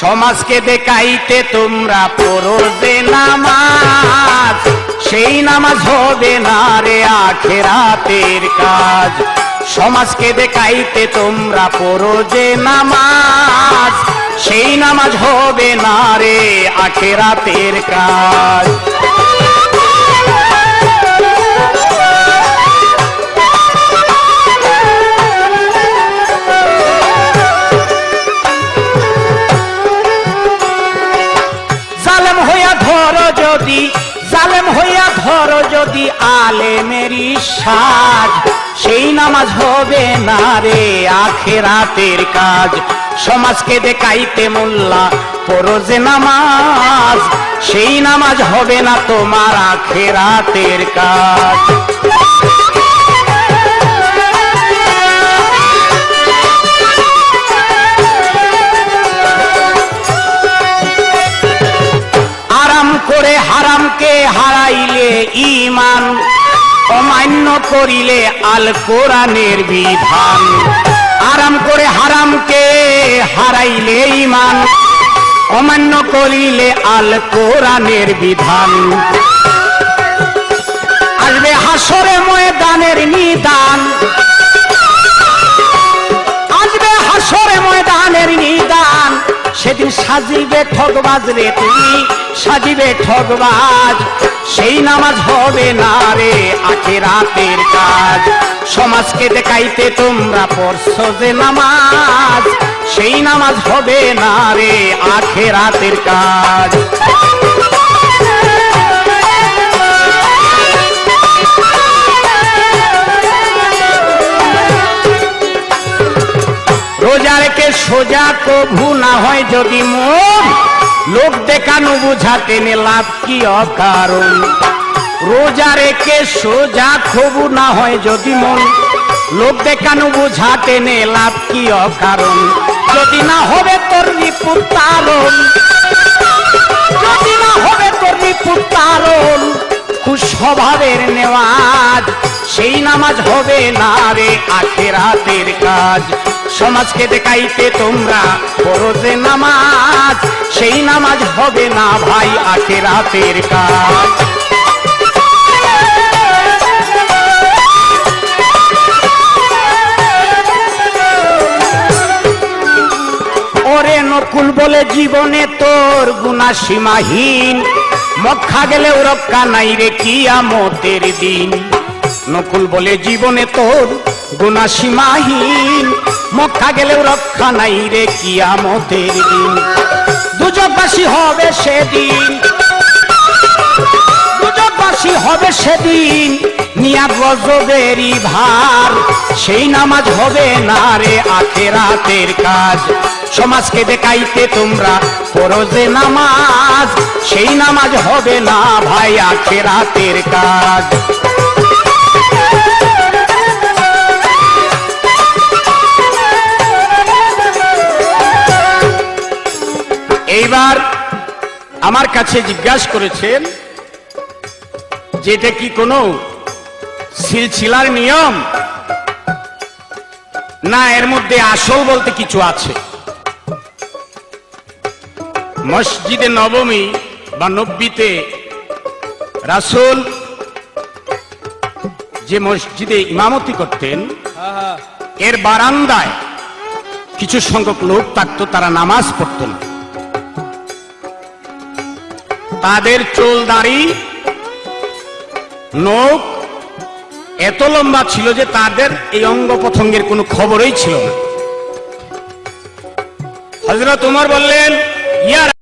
সমাজকে দেখাইতে তোমরা পড়ো যে নামাজ। সেই নামাজ হবে না রে আখেরাতের কাজ। সমাজকে দেখাইতে তোমরা পড়ো যে নামাজ। সেই নামাজ হবে না রে আখেরাতের কাজ। যদি জালেম হইয়া ধর, যদি আলেমেরি সাজ, সেই নামাজ হবে না রে আখেরাতের কাজ। সমাজকে দেখাইতে মোল্লা পরজে নামাজ, সেই নামাজ হবে না তোমার আখেরাতের কাজ। করে হারামকে হারাইলে ইমান অমান্য করিলে আল কোরআনের বিধান। আরাম করে হারামকে হারাইলে ইমান অমান্য করিলে আল কোরআনের বিধান। আসবে হাসরে ময়দানের নিদান। আসবে হাসরে ময়দানের নিদান। সেদিন সাজিবে ঠগবাজ রে তুমি সাজিবে ঠগবাজ, সেই নামাজ হবে না রে আখে রাতের কাজ। সমাজকে দেখাইতে তোমরা পড়ছো যে নামাজ, সেই নামাজ হবে না রে আখে রাতের কাজ। রোজা রেখে সোজা কভু না হয় যদি মন লোক দেখানো বুঝাতে নে লাভ কি অকারণ। রোজা রেখে সোজা খবু না হয় যদি মন। লোক দেখানো বুঝাতে নে লাভ কি অকারণ। যদি না হবে তোর রিপুর তারণ। যদি না হবে তোর রিপুর তারণ। স্বভাবের নেওয়াজ, সেই নামাজ হবে না রে আখেরাতের কাজ। সমাজকে দেখাইতে তোমরা পড়ো যে নামাজ, সেই নামাজ হবে না ভাই আখেরাতের কাজ। ওরে নকুল বলে জীবনে তোর গুণা সীমাহীন মক্কা গেলেও রক্ষা নাই রে কিয়ামতের দিন। নকুল বলে জীবনে তোর গুণা সীমাহীন। মক্কা গেলেও রক্ষা নাই রে কিয়ামতের দিন। দুজকবাসী হবে সেদিন। দুজকবাসী হবে সেদিন। নিয়া গজবেরি ভার। সেই নামাজ হবে না রে আখেরাতের কাজ। সমাজকে দেখাইতে তোমরা যে নামাজ। সেই নামাজ হবে না ভাই আখেরাতের কাজ। এইবার আমার কাছে জিজ্ঞাসা করেছেন যে এটা কি কোনো সিলসিলার নিয়ম? না, এর মধ্যে আসল বলতে কিছু আছে। মসজিদে নবমী বা নব্বীতে রাসূল যে মসজিদে ইমামতি করতেন, এর বারান্দায় কিছু সংখ্যক লোক থাকতো, তারা নামাজ পড়তো না। তাদের চোল দাড়ি, নখ এত লম্বা ছিল যে তাদের এই অঙ্গ প্রথঙ্গের কোনো খবরই ছিল না। হজরত উমর বললেন ইয়ার